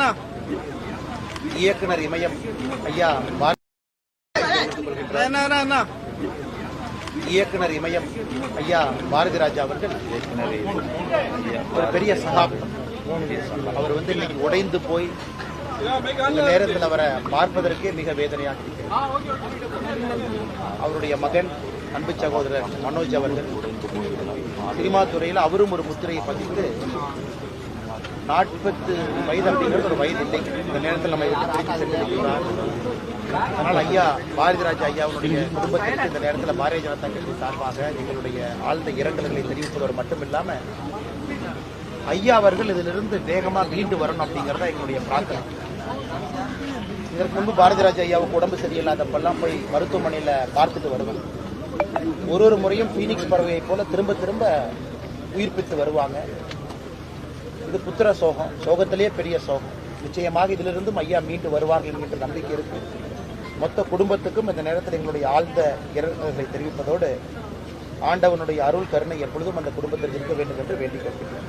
அண்ணா. இயக்குனர் இமயம் ஐயா அண்ணா இயக்குனர் இமயம் ஐயா பாரதி ராஜா அவர்கள் ஒரு பெரிய சகாப்தம். அவர் வந்து இன்னைக்கு உடைந்து போய் இந்த நேரத்தில் அவரை பார்ப்பதற்கே மிக வேதனையாக அவருடைய மகன் அன்பு சகோதரர் மனோஜ் அவர்கள் சினிமா துறையில் அவரும் ஒரு முத்திரையை பதித்து நாற்பத்து வயது அப்படிங்கிறது ஒரு வயது இல்லை. இந்த நேரத்தில் நம்ம திருச்சி பிரித்து சென்றிருக்கிறார் அதனால் ஐயா பாரதிராஜ் ஐயாவுடைய குடும்பத்திற்கு இந்த நேரத்தில் பாரதிய ஜனதா கட்சி சார்பாக எங்களுடைய ஆழ்ந்த இரங்கல்களை தெரிவிப்பதோடு மட்டுமில்லாமல் ஐயா அவர்கள் இதிலிருந்து வேகமாக மீண்டு வரணும் அப்படிங்கிறத எங்களுடைய பிரார்த்தனை. இதற்கு முன்பு பாரதி ராஜா ஐயாவுக்கு உடம்பு சரியில்லாதப்பெல்லாம் போய் மருத்துவமனையில் பார்த்துட்டு வருவோம் ஒரு ஒரு முறையும் ஃபீனிக்ஸ் பறவையை போல திரும்ப திரும்ப உயிர்ப்பித்து வருவாங்க. இது புத்திர சோகம். சோகத்திலேயே பெரிய சோகம். நிச்சயமாக இதிலிருந்தும் ஐயா மீண்டு வருவார்கள் என்கின்ற நம்பிக்கை இருக்கு. மொத்த குடும்பத்துக்கும் இந்த நேரத்தில் எங்களுடைய ஆழ்ந்த இரங்கல்களை தெரிவிப்பதோடு ஆண்டவனுடைய அருள் கருணை எப்பொழுதும் அந்த குடும்பத்தில் இருக்க வேண்டும் என்று வேண்டிக் கொள்கிறேன்.